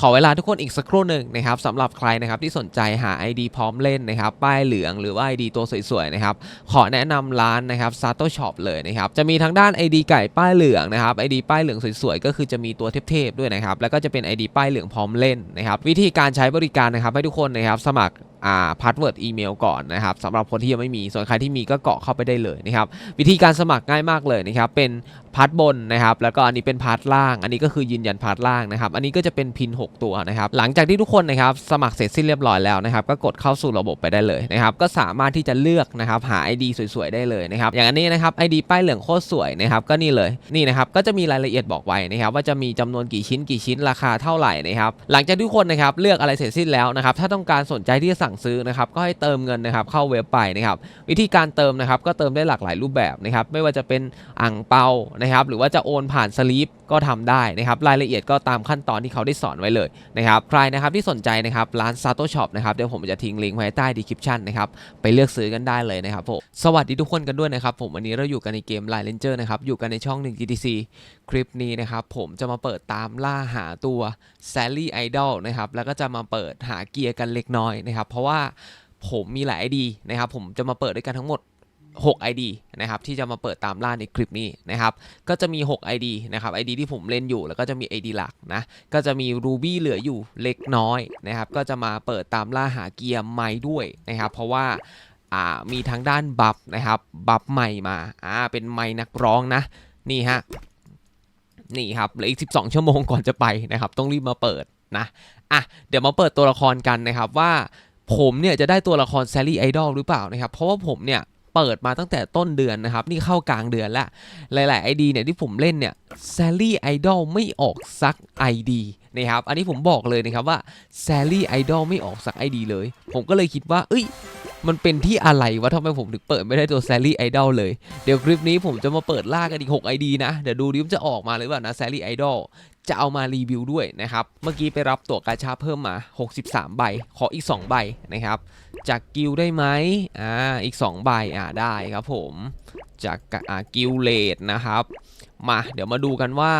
ขอเวลาทุกคนอีกสักครู่หนึ่งนะครับสำหรับใครนะครับที่สนใจหา ID พร้อมเล่นนะครับป้ายเหลืองหรือว่า ID ตัวสวยๆนะครับขอแนะนำร้านนะครับ Sato Shop เลยนะครับจะมีทั้งด้าน ID ไก่ป้ายเหลืองนะครับ ID ป้ายเหลืองสวยๆก็คือจะมีตัวเทพๆด้วยนะครับแล้วก็จะเป็น ID ป้ายเหลืองพร้อมเล่นนะครับวิธีการใช้บริการนะครับให้ทุกคนนะครับสมัคร พาสเวิร์ดอีเมลก่อนนะครับสำหรับคนที่ยังไม่มีส่วนใครที่มีก็เกาะเข้าไปได้เลยนะครับวิธีการสมัครง่ายมากเลยนะครับเป็นพาร์ทบนนะครับแล้วก็อันนี้เป็นพาร์ทล่าง อันนี้ก็คือยืนยันพาร์ทล่างนะครับอันนี้ก็จะเป็นพิน 6 ตัวนะครับหลังจากที่ทุกคนนะครับสมัครเสร็จสิ้นเรียบร้อยแล้วนะครับก็กดเข้าสู่ระบบไปได้เลยนะครับก็สามารถที่จะเลือกนะครับหา ID สวยๆได้เลยนะครับอย่างอันนี้นะครับ ID ป้ายเหลืองโคตรสวยนะครับก็นี่เลยนี่นะครับก็จะมีรายละเอียดบอกไว้นะครับว่าจะมีจำนวนกี่ชิ้นกี่ชิ้นราคาเท่าไหร่นะครับหลังจากทุกคนนะครับเลือกอะไรเสร็จสิ้นแล้วนะครับถ้าต้องการสนใจที่จะสั่งซื้อนะครับก็ให้เติมเงินนะครับเข้าเว็บไปนะครับวิธีการเติมนะครับก็เติมได้หลากหลายรูปแบบนะครับไม่ว่าจะเป็นอ่างเปานะครับหรือว่าจะโอนผ่านสลีปก็ทำได้นะครับรายละเอียดก็ตามขั้นตอนที่เขาได้สอนไว้เลยนะครับใครนะครับที่สนใจนะครับร้าน Sato Shop นะครับเดี๋ยวผมจะทิ้งลิงก์ไว้ใต้ดีคริปชันนะครับไปเลือกซื้อกันได้เลยนะครับผมสวัสดีทุกคนกันด้วยนะครับผมวันนี้เราอยู่กันในเกม Line Ranger นะครับอยู่กันในช่อง 1 GTC คลิปนี้นะครับผมจะมาเปิดตามล่าหาตัว Sally Idol นะครับแล้วก็จะมาเปิดหาเกียร์กันเล็กน้อยนะครับเพราะว่าผมมีหลาย ID นะครับผมจะมาเปิดด้วยกันทั้งหมด 6 ID นะครับที่จะมาเปิดตามล่าในคลิปนี้นะครับก็จะมี 6 ID นะครับ ID ที่ผมเล่นอยู่แล้วก็จะมี ID หลักนะก็จะมี Ruby เหลืออยู่เล็กน้อยนะครับก็จะมาเปิดตามล่าหาเกียร์ใหม่ด้วยนะครับเพราะว่ามีทั้งด้านบัฟนะครับบัฟใหม่มาอ่าเป็นไม้นักร้องนะนี่ฮะนี่ครับเหลืออีก 12 ชั่วโมงก่อนจะไปนะครับต้องรีบมาเปิดนะอะเดี๋ยวมาเปิดตัวละครกันนะครับว่าผมเนี่ยจะได้ตัวละครแซลลี่ไอดอลหรือเปล่านะครับเพราะว่าผมเนี่ย เปิดมาตั้งแต่ต้นเดือนนะครับ นี่เข้ากลางเดือนแล้วหลายๆ ID เนี่ยที่ผมเล่นเนี่ยแซลลี่ไอดอลไม่ออกสัก ID นะครับ อันนี้ผมบอกเลยนะครับว่าแซลลี่ไอดอลไม่ออกสัก ID เลย ผมก็เลยคิดว่า เอ้ย มันเป็นที่อะไรวะทำไมผมถึงเปิดไม่ได้ตัวแซลลี่ไอดอลเลย เดี๋ยวคลิปนี้ผมจะมาเปิดล่ากันอีก 6 ID นะ เดี๋ยวดูดิวจะออกมาหรือเปล่านะแซลลี่ไอดอล จะเอามารีวิวด้วยนะครับ เมื่อกี้ไปรับตั๋วกาชาเพิ่มมา 63 ใบ ขออีก 2 ใบนะครับ จากกิลได้ไหมอ่า อีก 2 ใบ อ่า ได้ครับผม จากอ่ากิลเลดนะครับ มา เดี๋ยวมาดูกันว่า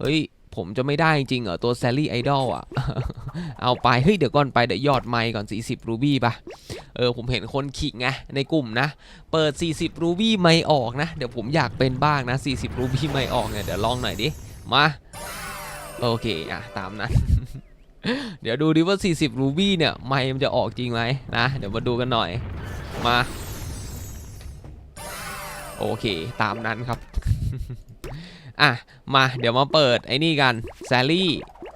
เฮ้ย ผมจะไม่ได้จริงเหรอ ตัวแซลลี่ไอดอลอะ เอาไป เฮ้ย เดี๋ยวก่อนไป เดี๋ยวยอดไมค์ก่อน 40 รูบี้ปะเออ ผมเห็นคนขิงไง ในกลุ่มนะ เปิด 40 รูบี้ไม่ออกนะ เดี๋ยวผมอยากเป็นบ้างนะ 40 รูบี้ไม่ออกเนี่ย เดี๋ยวลองหน่อยดิ มา โอเคอะตามนั้น เดี๋ยวดูดิว่า 40 รูบี้เนี่ย ไมค์มันจะออกจริงไหมนะ เดี๋ยวมาดูกันหน่อย มา โอเค ตามนั้นครับ อะ มาเดี๋ยวมาเปิดไอ้นี่กันแซลลี่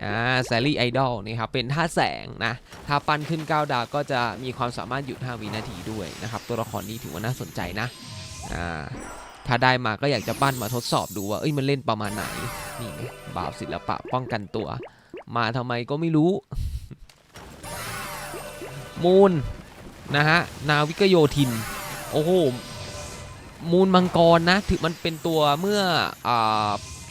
อ่าแซลลี่ไอดอลนี่ครับ เป็นท่าแสงนะ ถ้าปั้นขึ้น 9 ดาวก็จะมีความสามารถหยุด 5 วินาทีด้วยนะครับ ตัวละครนี้ถือว่าน่าสนใจนะ อ่า ถ้าได้มาก็อยากจะปั้นมาทดสอบดูว่าเอ้ยมันเล่นประมาณไหนนี่บ่าวศิลปะป้องกันตัว มาทำไมก็ไม่รู้ มูลนะฮะนาวิกโยธิน โอ้โหมูลมังกรนะ ถือมันเป็นตัวเมื่ออ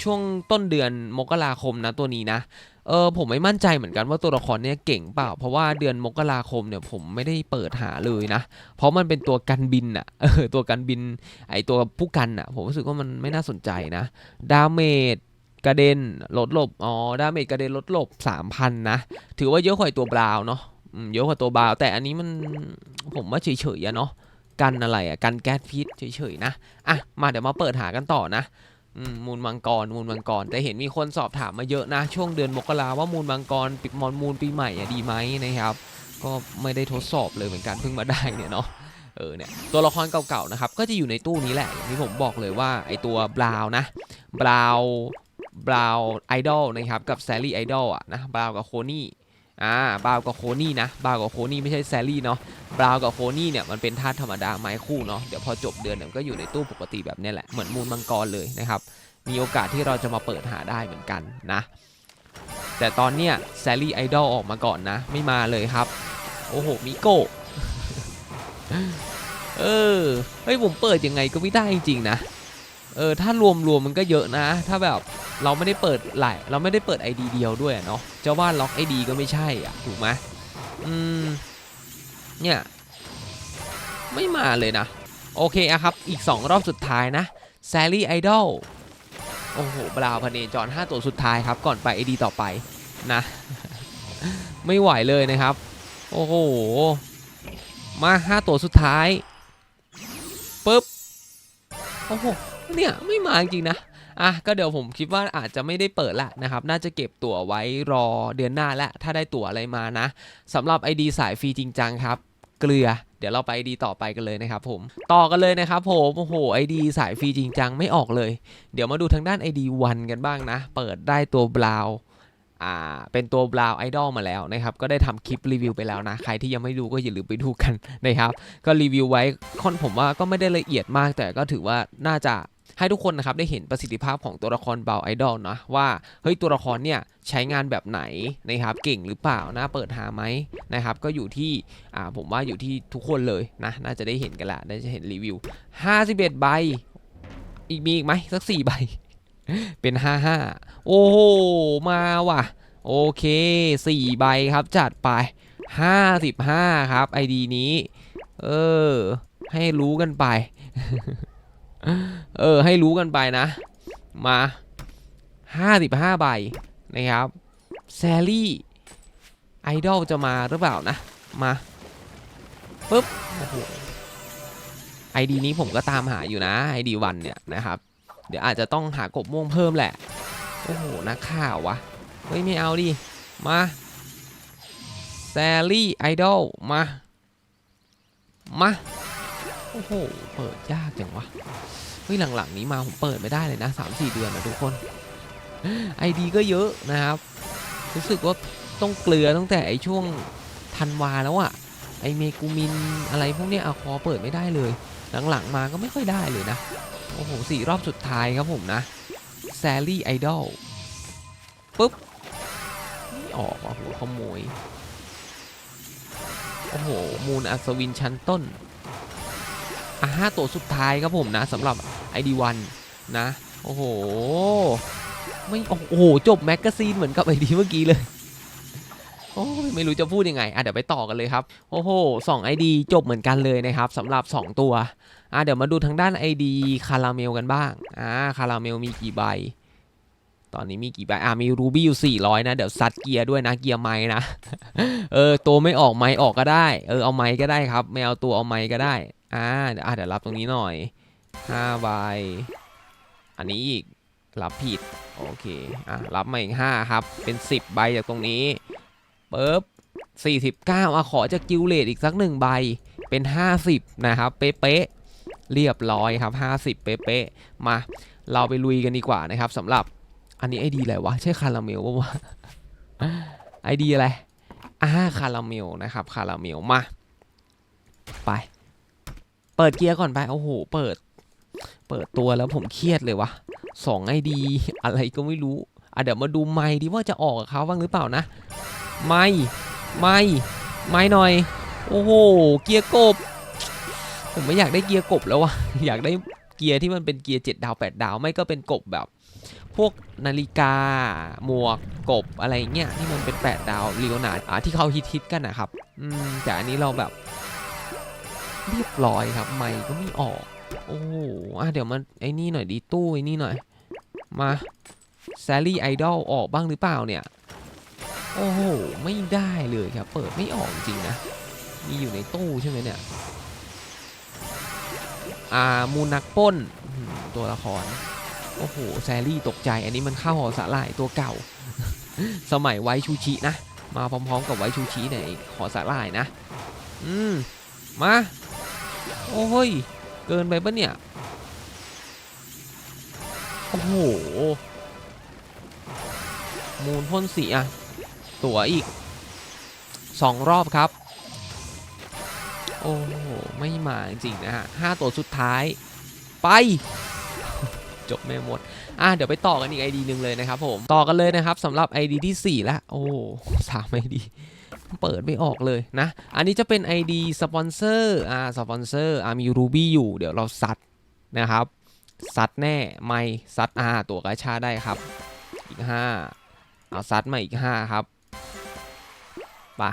ช่วงต้นเดือนมกราคมนะตัวนี้นะเออผมไม่มั่นใจเหมือนกันว่าตัวละครเนี้ยเก่งเปล่า เพราะว่าเดือนมกราคมเนี่ยผมไม่ได้เปิดหาเลยนะ เพราะมันเป็นตัวกันบินอะเออตัวกันบินไอตัวผู้กันอะผมรู้สึกว่ามันไม่น่าสนใจนะ ดาเมจกระเด็นลดหลบ อ๋อ ดาเมจกระเด็นลดหลบ 3,000 นะ ถือว่าเยอะกว่าไอ้ตัวบราวน์เนาะเยอะกว่าตัวบราวน์แต่อันนี้มันผมว่าเฉยๆอะเนาะกันอะไรอะกันแก๊สพิษเฉยๆนะ อะ มาเดี๋ยวมาเปิดหากันต่อนะ อืมมูลมังกรมูลมังกร แต่เห็นมีคนสอบถามมาเยอะนะ ช่วงเดือนมกราว่ามูลมังกรปิดมอนมูลปีใหม่อะดีไหมนะครับ ก็ไม่ได้ทดสอบเลยเหมือนกันเพิ่งมาได้เนี่ยเนาะเออเนี่ยตัวละครเก่าๆนะครับก็จะอยู่ในตู้นี้แหละอย่างที่ผมบอกเลยว่าไอตัวบราวนะบราวบราวไอดอลนะครับกับแซลลี่ไอดอลอะนะบราวกับโคนี่ อ่าบราวกับโคนี่นะบราวกับโคนี่ไม่ใช่แซลลี่เนาะบราวกับโคนี่เนี่ยมันเป็นธาตุธรรมดาไม้คู่เนาะเดี๋ยวพอจบเดือนเนี่ยมันก็อยู่ในตู้ปกติแบบนี้แหละเหมือนมูลมังกรเลยนะครับมีโอกาสที่เราจะมาเปิดหาได้เหมือนกันนะแต่ตอนเนี้ยแซลลี่ไอดอลออกมาก่อนนะ ไม่มาเลยครับ โอ้โหมิโกะเออเฮ้ยผมเปิดยังไงก็ไม่ได้จริงๆนะ เออถ้ารวมรวมมันก็เยอะนะ ถ้าแบบเราไม่ได้เปิดหลายเราไม่ได้เปิด ID เดียวด้วยเนาะจะว่าล็อก ID ก็ไม่ใช่อะถูกไหมอืมเนี่ยไม่มาเลยนะ โอเคอะครับ อีก 2 รอบสุดท้ายนะแซลลี่ไอดอลโอ้โหบราวพเนจร5ตัวสุดท้ายครับ ก่อนไป ID ต่อไปนะ ไม่ไหวเลยนะครับ โอ้โห มา 5 ตัวสุดท้ายปุ๊บโอ้โห เนี่ยไม่มาจริงนะอะก็เดี๋ยวผมคิดว่าอาจจะไม่ได้เปิดละนะครับ น่าจะเก็บตั๋วไว้รอเดือนหน้าและถ้าได้ตั๋วอะไรมานะสำหรับ ID สายฟรีจริงจังครับ เกลือ เดี๋ยวเราไป ID ต่อไปกันเลยนะครับผม ต่อกันเลยนะครับผมโอ้โห ID สายฟรีจริงจังไม่ออกเลย เดี๋ยวมาดูทางด้าน ID 1กันบ้างนะ เปิดได้ตัวบราวน์อ่าเป็นตัวบราวไอดอลมาแล้วนะครับ ก็ได้ทำคลิปรีวิวไปแล้วนะ ใครที่ยังไม่ดูก็อย่าลืมไปดูกันนะครับ ก็รีวิวไว้ค่อนผมว่าก็ไม่ได้ละเอียดมากแต่ก็ถือว่าน่าจะ ให้ทุกคนนะครับได้เห็นประสิทธิภาพของตัวละครบาวไอดอลนะว่าเฮ้ยตัวละครเนี่ยใช้งานแบบไหนนะครับเก่งหรือเปล่านะเปิดหาไหมนะครับก็อยู่ที่อ่าผมว่าอยู่ที่ทุกคนเลยนะน่าจะได้เห็นกันละน่าจะเห็นรีวิว 51 ใบ อีกมีอีกไหมสัก 4 ใบ เป็น 55 โอ้โหมาว่ะ โอเค 4 ใบครับจัดไป 55 ครับ ID นี้ เออ ให้รู้กันไป เออ ให้รู้กันไปนะ มา 55 ใบนะครับแซลลี่ไอดอลจะมาหรือเปล่านะ มาปุ๊บโอ้โหไอดีนี้ผมก็ตามหาอยู่นะไอดีวันเนี่ยนะครับ เดี๋ยวอาจจะต้องหากบม่วงเพิ่มแหละ โอ้โหนักข่าววะเฮ้ยไม่เอาดิ มาแซลลี่ไอดอลมา มา อ้โห เปิดยากจังวะ เฮ้ยหลังๆนี้มาผมเปิดไม่ได้เลยนะ3-4 เดือนนะทุกคนไอดีก็เยอะนะครับ รู้สึกว่าต้องเกลือตั้งแต่ไอช่วงธันวาแล้วอะไอเมกูมินอะไรพวกเนี้ยอคอเปิดไม่ได้เลย หลังๆมาก็ไม่ค่อยได้เลยนะ โอ้โหสี่รอบสุดท้ายครับผมนะแซลลี่ไอดอลปุ๊บไม่ออกอะหัวขโมย โอ้โห มูนอัศวินชั้นต้น อะห้าตัวสุดท้ายครับผมนะสำหรับ ID1 นะ โอ้โห ไม่โอ้โห จบแมกกาซีนเหมือนกับไอดีเมื่อกี้เลยโอ้ไม่รู้จะพูดยังไงอะเดี๋ยวไปต่อกันเลยครับ โอ้โหสองไอดีจบเหมือนกันเลยนะครับสำหรับ 2 ตัวอะเดี๋ยวมาดูทางด้าน ID คาราเมลกันบ้างอ่าคาราเมลมีกี่ใบ ตอนนี้มีกี่ใบอ่ามีรูบี้อยู่ 400 นะ เดี๋ยวซัดเกียร์ด้วยนะเกียร์ไม้นะ เออตัวไม่ออกไม้ออกก็ได้ เออเอาไม้ก็ได้ครับ ไม่เอาตัวเอาไม้ก็ได้ อ่าเดี๋ยวอะเดี๋ยวรับตรงนี้หน่อย5ใบอันนี้อีกรับผิดโอเคอะรับมาอีก5ครับ เป็น 10 ใบจากตรงนี้ปึ๊บ49อะขอจากกิลเลตอีกสักหนึ่งใบเป็น 50 นะครับ เป๊ะเรียบร้อยครับ 50 เป๊ะมา เราไปลุยกันดีกว่านะครับสำหรับอันนี้ไอดีอะไรวะ ใช่คาราเมลปะวะไอดีอะไรอ่าคาราเมลนะครับคาราเมลมา ไป เปิดเกียร์ก่อนไป โอ้โห เปิด เปิดตัวแล้วผมเครียดเลยวะสองไอดี อะไรก็ไม่รู้ อะเดี๋ยวมาดูไมค์ดีว่าจะออกกับเขาบ้างหรือเปล่านะ ไม่ ไม่ ไม่หน่อย โอ้โห เกียร์กบ ผมไม่อยากได้เกียร์กบแล้ววะอยากได้เกียร์ที่มันเป็นเกียร์7ดาว8ดาว ไม่ก็เป็นกบแบบ พวกนาฬิกา หมวก กบอะไรเงี้ยที่มันเป็น8ดาวลีโอนาดอะที่เขาฮิตๆกันนะครับ อืมแต่อันนี้เราแบบ เรียบร้อยครับไม่ก็ไม่ออก โอ้โหอะเดี๋ยวมันไอ้นี่หน่อยดีตู้ไอ้นี่หน่อย มาแซลลี่ไอดอลออกบ้างหรือเปล่าเนี่ย โอ้โห ไม่ได้เลยครับ เปิดไม่ออกจริงนะ มีอยู่ในตู้ใช่ไหมเนี่ย อ่า มูนักป้น ตัวละคร โอ้โห แซลลี่ตกใจ อันนี้มันเข้าหอสาหร่ายตัวเก่า สมัยไว้ชูชินะ มาพร้อมๆกับไว้ชูชิเนี่ยไอ้หอสาหร่ายนะ อืม มา โอ้ย เกินไปปะเนี่ย โอ้โห มูลพ่นสีอะตัวอีกสองรอบครับ โอ้โห ไม่มาจริงๆนะฮะห้าตัวสุดท้าย ไป จบไม่หมด อะ เดี๋ยวไปต่อกันอีก ID หนึ่งเลยนะครับผม ต่อกันเลยนะครับสำหรับ ID ที่ 4 แล้ว โอ้สาม ID เปิดไม่ออกเลยนะ อันนี้จะเป็น ID สปอนเซอร์อ่าสปอนเซอร์อ่ามี Ruby อยู่เดี๋ยวเราซัดนะครับซัดแน่ไม่ซัดอ่าตัวกาชาได้ครับ อีก 5 เอาซัดมาอีก 5 ครับไป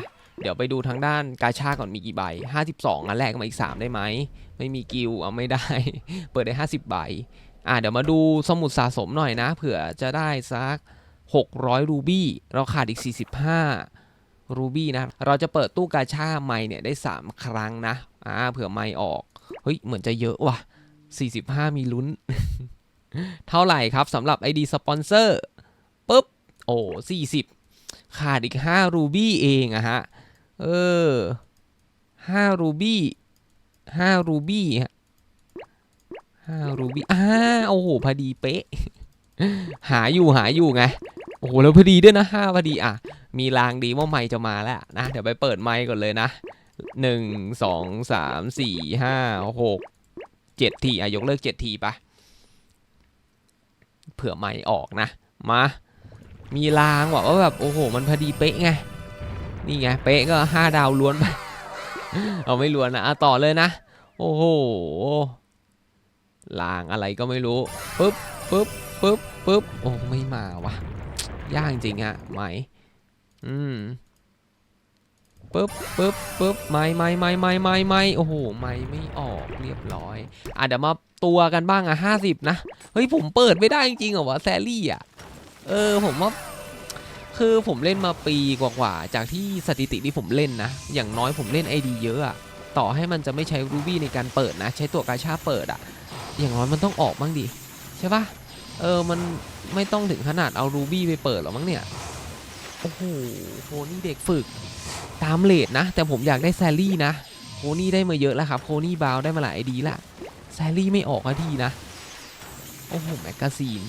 เดี๋ยวไปดูทางด้านกาชาก่อนมีกี่ใบ 52 อันแรกมาอีก 3 ได้ไหม ไม่มีกิลเอาไม่ได้ เปิดได้ 50 ใบ อ่าเดี๋ยวมาดูสมุดสะสมหน่อยนะ เผื่อจะได้สัก 600 รูบี้ เราขาดอีก 45 รูบี้นะเราจะเปิดตู้กาชาไม่เนี่ยได้ 3 ครั้งนะ อ่า เผื่อไม่ออก เฮ้ย เหมือนจะเยอะว่ะ 45 มีลุ้น เท่าไหร่ครับสำหรับ ID สปอนเซอร์ปุ๊บ โอ้40 ขาดอีก 5 รูบี้เองอะฮะ เออ5รูบี้5รูบี้ฮะ5รูบี้อ่าโอ้โห พอดีเป๊ะ หาอยู่หาอยู่ไง โอ้โห แล้วพอดีด้วยนะห้าพอดีอะ มีลางดีว่าไมค์จะมาแล้วนะ เดี๋ยวไปเปิดไมค์ก่อนเลยนะหนึ่งสองสามสี่ห้าหกเจ็ดทีอะยกเลิกเจ็ดทีปะเผื่อไมค์ออกนะ มา มีลางว่ะว่าแบบโอ้โห มันพอดีเป๊ะไง นี่ไงเป๊ะก็ห้าดาวล้วนไปเอาไม่ล้วนนะอะต่อเลยนะ โอ้โหลางอะไรก็ไม่รู้ปุ๊บปุ๊บปุ๊บปุ๊บโอ้ไม่มาวะยากจริงอะไหม อืมปุ๊บปุ๊บปุ๊บไม่ไม่ไม่ไม่ไม่ไม่โอ้โหไม่ไม่ออกเรียบร้อยอะเดี๋ยวมาตัวกันบ้างอะห้าสิบนะ เฮ้ยผมเปิดไม่ได้จริงๆเหรอวะแซลลี่อะ เออผมว่าคือผมเล่นมาปีกว่าๆ จากที่สถิติที่ผมเล่นนะ อย่างน้อยผมเล่น ID เยอะอะต่อให้มันจะไม่ใช้รูบี้ในการเปิดนะ ใช้ตัวกาชาเปิดอะอย่างน้อยมันต้องออกบ้างดิ ใช่ปะเออ มันไม่ต้องถึงขนาดเอารูบี้ไปเปิดหรอมั้งเนี่ย อ้โหโคนี่เด็กฝึกตามเลทนะ แต่ผมอยากได้แซลลี่นะโคนี่ได้มาเยอะแล้วครับโคนี่บาวได้มาหลายไอดีละแซลลี่ไม่ออกอะทีนะ โอ้โหแมกกาซีน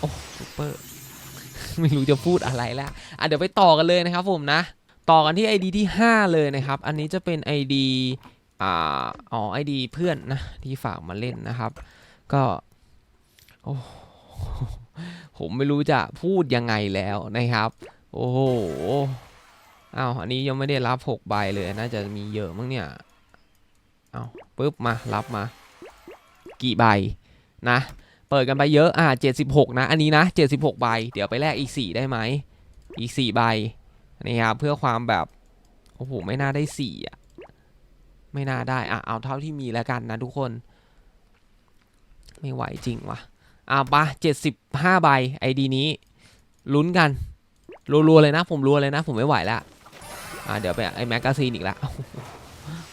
โอ้ซูเปอร์ไม่รู้จะพูดอะไรแล้วอะเดี๋ยวไปต่อกันเลยนะครับผมนะ ต่อกันที่ ID ที่ 5 เลยนะครับ อันนี้จะเป็น ID อ่าอ๋อ ID เพื่อนนะ ที่ฝากมาเล่นนะครับ ก็ โอ้ ผมไม่รู้จะพูดยังไงแล้วนะครับ โอ้โหอ้าวอันนี้ยังไม่ได้รับ6ใบเลยน่าจะมีเยอะมั้งเนี่ยเอาปุ๊บมารับมา กี่ใบนะ เปิดกันไปเยอะอ่า76 นะ อันนี้นะ 76 ใบ เดี๋ยวไปแลกอีก 4 ได้ไหมอีก 4 ใบนี่ครับเพื่อความแบบโอ้โหไม่น่าได้4อะไม่น่าได้อะเอาเท่าที่มีแล้วกันนะทุกคน ไม่ไหวจริงวะ่ะ เจ็ดสิบห้าใบไอดีนี้ ลุ้นกัน รัวๆเลยนะ ผมรัวเลยนะ ผมไม่ไหวแล้วอะเดี๋ยวไปไอแมกกาซีนอีกแล้ว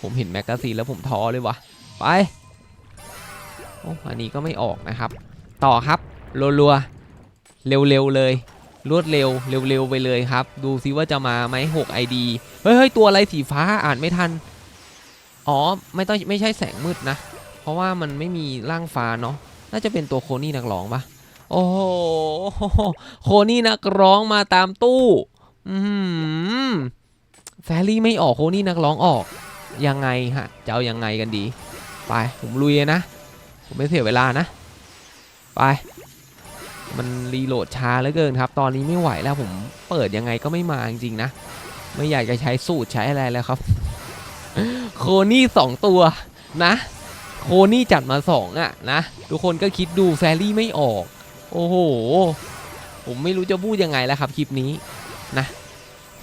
ผมเห็นแมกกาซีนแล้วผมท้อเลยวะไปโอ้อันนี้ก็ไม่ออกนะครับ ต่อครับรัวๆเร็วๆเลย รวดเร็วเร็วๆไปเลยครับ ดูซิว่าจะมาไหมหกไอดีเฮ้ยเฮ้ยตัวอะไรสีฟ้าอ่านไม่ทัน อ๋อ ไม่ต้องไม่ใช่แสงมืดนะ เพราะว่ามันไม่มีร่างฟ้าเนาะ น่าจะเป็นตัวโคนี่นักร้องปะโอ้โหโคนี่นักร้องมาตามตู้อืมแฟรี่ไม่ออกโคนี่นักร้องออก ยังไงฮะจะเอายังไงกันดี ไปผมลุยนะ ผมไม่เสียเวลานะ ไป มันรีโหลดช้าเหลือเกินครับ ตอนนี้ไม่ไหวแล้วผมเปิดยังไงก็ไม่มาจริงๆนะ ไม่อยากจะใช้สูตรใช้อะไรแล้วครับ โคนี่สองตัวนะ โคนี่จัดมาสองอะนะ ทุกคนก็คิดดูแฟรี่ไม่ออก โอ้โห ผมไม่รู้จะพูดยังไงแล้วครับ คลิปนี้นะ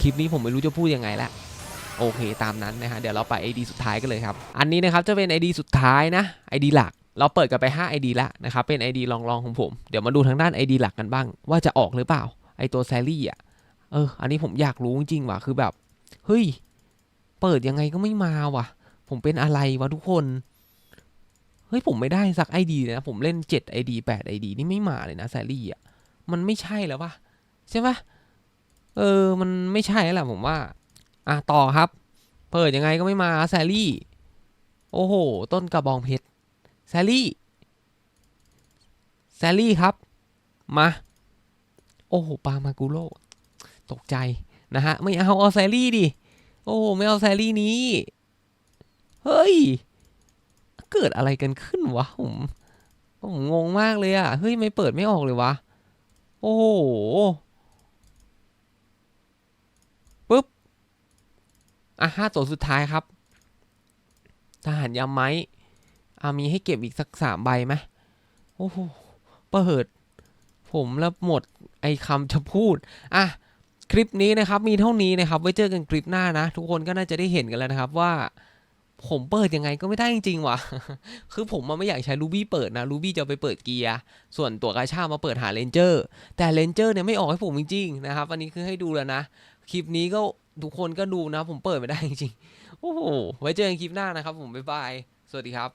คลิปนี้ผมไม่รู้จะพูดยังไงแล้วโอเคตามนั้นนะฮะเดี๋ยวเราไป ID สุดท้ายกันเลยครับ อันนี้นะครับจะเป็น ID สุดท้ายนะ ID หลักเราเปิดกันไป 5 ID ละนะครับ เป็น ID ลองๆของผม เดี๋ยวมาดูทางด้าน ID หลักกันบ้าง ว่าจะออกหรือเปล่า ไอตัวแซรี่อะ เออ อันนี้ผมอยากรู้จริงๆว่ะ คือแบบ เฮ้ย เปิดยังไงก็ไม่มาว่ะ ผมเป็นอะไรวะทุกคน เฮ้ยผมไม่ได้สักไอดียนะผมเล่น7 ID 8 ID นี่ไม่มาเลยนะแซรี่อะมันไม่ใช่แล้วปะใช่ปะเออมันไม่ใช่แล้วแหละผมว่า อะต่อครับ เปิดยังไงก็ไม่มาแซรี่ โอ้โห ต้นกระบองเพชรแซรี่แซรี่ครับ มา โอ้โหปามากุโรตกใจนะฮะ ไม่เอาเอาแซรี่ดิ โอ้ไม่เอาแซรี่นี้ เฮ้ย เกิดอะไรกันขึ้นวะผมผมงงมากเลยอะเฮ้ยไม่เปิดไม่ออกเลยวะ โอ้โหอะห้าตัวสุดท้ายครับ ทหารยามไม้อามีให้เก็บอีกสักสามใบไหมโอ้โหเปิด ผมแล้วหมดไอ้คำจะพูด อะ คลิปนี้นะครับ มีเท่านี้นะครับ ไว้เจอกันคลิปหน้านะ ทุกคนก็น่าจะได้เห็นกันแล้วนะครับว่า ผมเปิดยังไงก็ไม่ได้จริงๆว่ะ คือผมมันไม่อยากใช้ลูบี้เปิดนะลูบี้จะไปเปิดเกียร์ ส่วนตัวกาชามาเปิดหาเลนเจอร์แต่เลนเจอร์เนี่ยไม่ออกให้ผมจริงๆนะครับ อันนี้คือให้ดูแล้วนะ คลิปนี้ก็ทุกคนก็ดูนะ ผมเปิดไม่ได้จริงๆ โอ้โห ไว้เจอกันคลิปหน้านะครับผม บ๊ายบาย สวัสดีครับ